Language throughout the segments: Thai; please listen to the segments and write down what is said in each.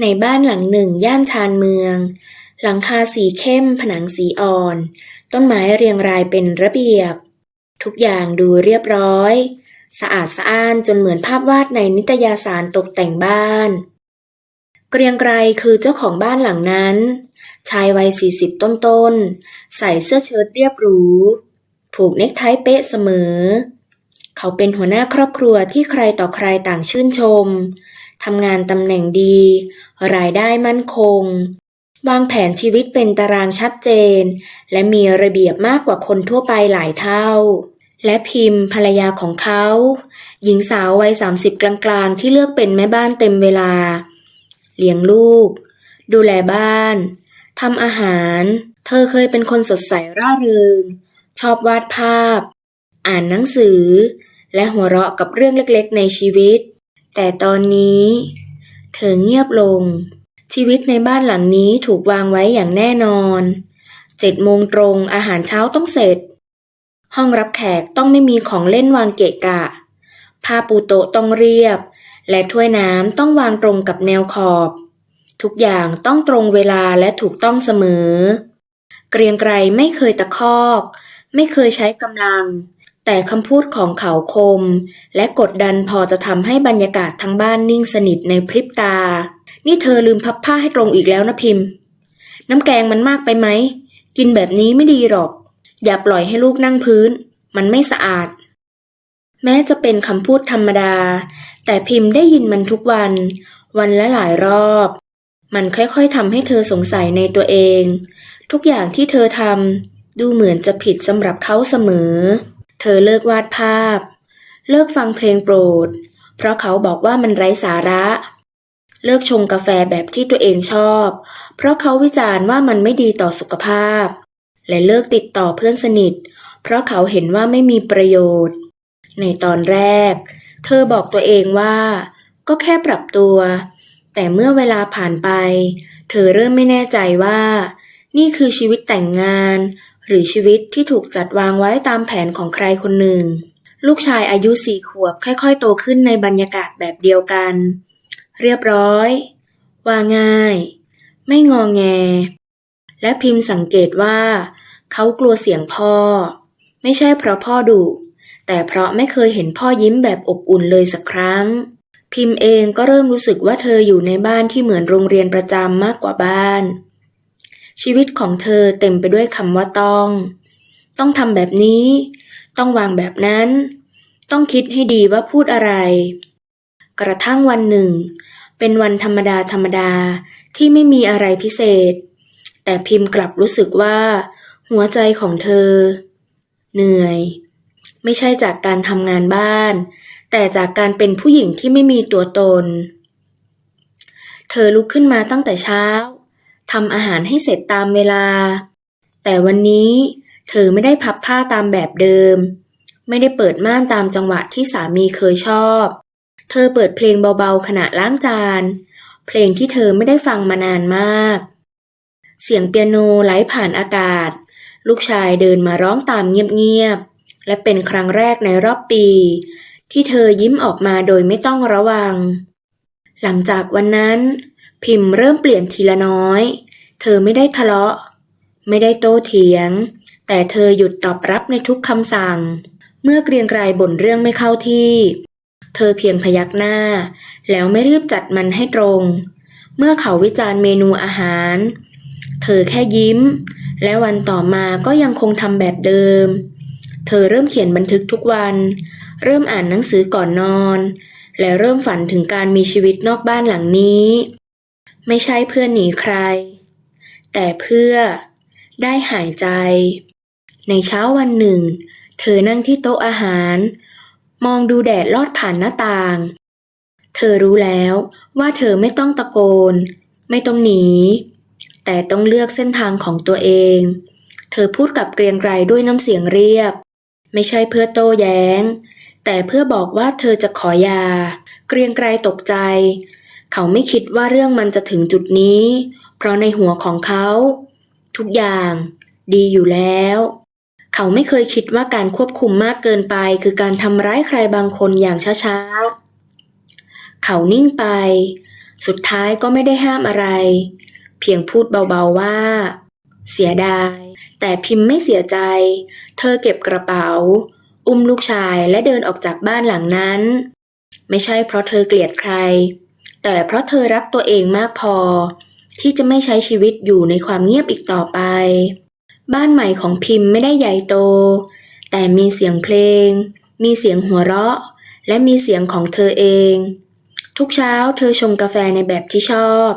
ในบ้านหลังหนึ่งย่านชานเมือง หลังคาสีเข้มผนังสีอ่อน ต้นไม้เรียงรายเป็นระเบียบ ทุกอย่างดูเรียบร้อย สะอาดสะอ้านจนเหมือนภาพวาดในนิตยสารตกแต่งบ้าน เกรียงไกรคือเจ้าของบ้านหลังนั้น ชายวัยสี่สิบต้นๆ ใส่เสื้อเชิ้ตเรียบหรู ผูกเนคไทเป๊ะเสมอ เขาเป็นหัวหน้าครอบครัวที่ใครต่อใครต่างชื่นชม ทำงานตำแหน่งดี รายได้มั่นคง วางแผนชีวิตเป็นตารางชัดเจน และมีระเบียบมากกว่าคนทั่วไปหลายเท่า และพิมพ์ภรรยาของเขา หญิงสาววัยสามสิบกลางๆ ที่เลือกเป็นแม่บ้านเต็มเวลา เลี้ยงลูก ดูแลบ้านทำอาหาร เธอเคยเป็นคนสดใสร่าเริง ชอบวาดภาพ อ่านหนังสือ และหัวเราะกับเรื่องเล็กๆ ในชีวิต แต่ตอนนี้ เธอเงียบลง ชีวิตในบ้านหลังนี้ถูกวางไว้อย่างแน่นอนเจ็ดโมงตรงอาหารเช้าต้องเสร็จ ห้องรับแขกต้องไม่มีของเล่นวางเกะกะผ้าปูโต๊ะต้องเรียบ และถ้วยน้ำต้องวางตรงกับแนวขอบ ทุกอย่างต้องตรงเวลาและถูกต้องเสมอ เกรียงไกรไม่เคยตะคอก ไม่เคยใช้กำลัง แต่คำพูดของเขาคม และกดดันพอจะทำให้บรรยากาศทั้งบ้านนิ่งสนิทในพริบตา นี่เธอลืมพับผ้าให้ตรงอีกแล้วนะพิมพ์ น้ำแกงมันมากไปไหม กินแบบนี้ไม่ดีหรอก อย่าปล่อยให้ลูกนั่งพื้น มันไม่สะอาด แม้จะเป็นคำพูดธรรมดา แต่พิมพ์ได้ยินมันทุกวัน วันละหลายรอบ มันค่อยๆทำให้เธอสงสัยในตัวเอง ทุกอย่างที่เธอทำดูเหมือนจะผิดสำหรับเขาเสมอ เธอเลิกวาดภาพ เลิกฟังเพลงโปรด เพราะเขาบอกว่ามันไร้สาระ เลิกชงกาแฟแบบที่ตัวเองชอบ เพราะเขาวิจารณ์ว่ามันไม่ดีต่อสุขภาพ และเลิกติดต่อเพื่อนสนิท เพราะเขาเห็นว่าไม่มีประโยชน์ ในตอนแรก เธอบอกตัวเองว่า ก็แค่ปรับตัว แต่เมื่อเวลาผ่านไป เธอเริ่มไม่แน่ใจว่า นี่คือชีวิตแต่งงาน หรือชีวิตที่ถูกจัดวางไว้ตามแผนของใครคนหนึ่ง ลูกชายอายุสี่ขวบค่อยๆ โตขึ้นในบรรยากาศแบบเดียวกัน เรียบร้อยว่าง่าย ไม่งองแง และพิมพ์สังเกตว่า เขากลัวเสียงพ่อ ไม่ใช่เพราะพ่อดุแต่เพราะไม่เคยเห็นพ่อยิ้มแบบอบอุ่นเลยสักครั้ง พิมพ์เองก็เริ่มรู้สึกว่าเธออยู่ในบ้านที่เหมือนโรงเรียนประจำมากกว่าบ้าน ชีวิตของเธอเต็มไปด้วยคำว่าต้อง ต้องทำแบบนี้ ต้องวางแบบนั้น ต้องคิดให้ดีว่าพูดอะไร กระทั่งวันหนึ่ง เป็นวันธรรมดาธรรมดาที่ไม่มีอะไรพิเศษ แต่พิมพ์กลับรู้สึกว่า หัวใจของเธอ เหนื่อย ไม่ใช่จากการทำงานบ้าน แต่จากการเป็นผู้หญิงที่ไม่มีตัวตน เธอลุกขึ้นมาตั้งแต่เช้า ทำอาหารให้เสร็จตามเวลา แต่วันนี้เธอไม่ได้พับผ้าตามแบบเดิม ไม่ได้เปิดม่านตามจังหวะที่สามีเคยชอบ เธอเปิดเพลงเบาๆขณะล้างจาน เพลงที่เธอไม่ได้ฟังมานานมาก เสียงเปียโนไหลผ่านอากาศ ลูกชายเดินมาร้องตามเงียบๆ และเป็นครั้งแรกในรอบปี ที่เธอยิ้มออกมาโดยไม่ต้องระวัง หลังจากวันนั้น พิมพ์เริ่มเปลี่ยนทีละน้อย เธอไม่ได้ทะเลาะ ไม่ได้โต้เถียง แต่เธอหยุดตอบรับในทุกคำสั่ง เมื่อเกรียงไกรบ่นเรื่องไม่เข้าที่ เธอเพียงพยักหน้า แล้วไม่รีบจัดมันให้ตรง เมื่อเขาวิจารณ์เมนูอาหาร เธอแค่ยิ้ม และวันต่อมาก็ยังคงทำแบบเดิม เธอเริ่มเขียนบันทึกทุกวัน เริ่มอ่านหนังสือก่อนนอนและเริ่มฝันถึงการมีชีวิตนอกบ้านหลังนี้ ไม่ใช่เพื่อหนีใคร แต่เพื่อได้หายใจ ในเช้าวันหนึ่ง เธอนั่งที่โต๊ะอาหาร มองดูแดดลอดผ่านหน้าต่าง เธอรู้แล้วว่าเธอไม่ต้องตะโกน ไม่ต้องหนี แต่ต้องเลือกเส้นทางของตัวเอง เธอพูดกับเกรียงไกรด้วยน้ำเสียงเรียบ ไม่ใช่เพื่อโต้แย้ง แต่เพื่อบอกว่าเธอจะขอยา เกรียงไกรตกใจ เขาไม่คิดว่าเรื่องมันจะถึงจุดนี้ เพราะในหัวของเขา ทุกอย่างดีอยู่แล้ว เขาไม่เคยคิดว่าการควบคุมมากเกินไป คือการทำร้ายใครบางคนอย่างช้าๆ เขานิ่งไป สุดท้ายก็ไม่ได้ห้ามอะไร เพียงพูดเบาๆว่า เสียดาย แต่พิมพ์ไม่เสียใจ เธอเก็บกระเป๋า อุ้มลูกชายและเดินออกจากบ้านหลังนั้น ไม่ใช่เพราะเธอเกลียดใคร แต่เพราะเธอรักตัวเองมากพอ ที่จะไม่ใช้ชีวิตอยู่ในความเงียบอีกต่อไป บ้านใหม่ของพิมพ์ไม่ได้ใหญ่โต แต่มีเสียงเพลง มีเสียงหัวเราะ และมีเสียงของเธอเอง ทุกเช้าเธอชงกาแฟในแบบที่ชอบ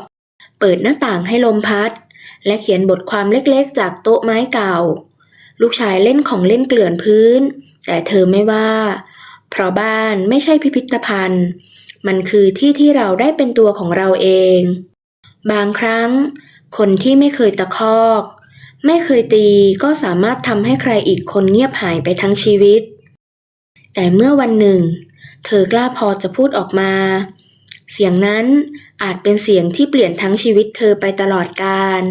เปิดหน้าต่างให้ลมพัด และเขียนบทความเล็กๆ จากโต๊ะไม้เก่า ลูกชายเล่นของเล่นเกลื่อนพื้น แต่เธอไม่ว่า เพราะบ้านไม่ใช่พิพิธภัณฑ์ มันคือที่ที่เราได้เป็นตัวของเราเอง บางครั้ง คนที่ไม่เคยตะคอก ไม่เคยตีก็สามารถทำให้ใครอีกคนเงียบหายไปทั้งชีวิต แต่เมื่อวันหนึ่ง เธอกล้าพอจะพูดออกมา เสียงนั้นอาจเป็นเสียงที่เปลี่ยนทั้งชีวิตเธอไปตลอดกาล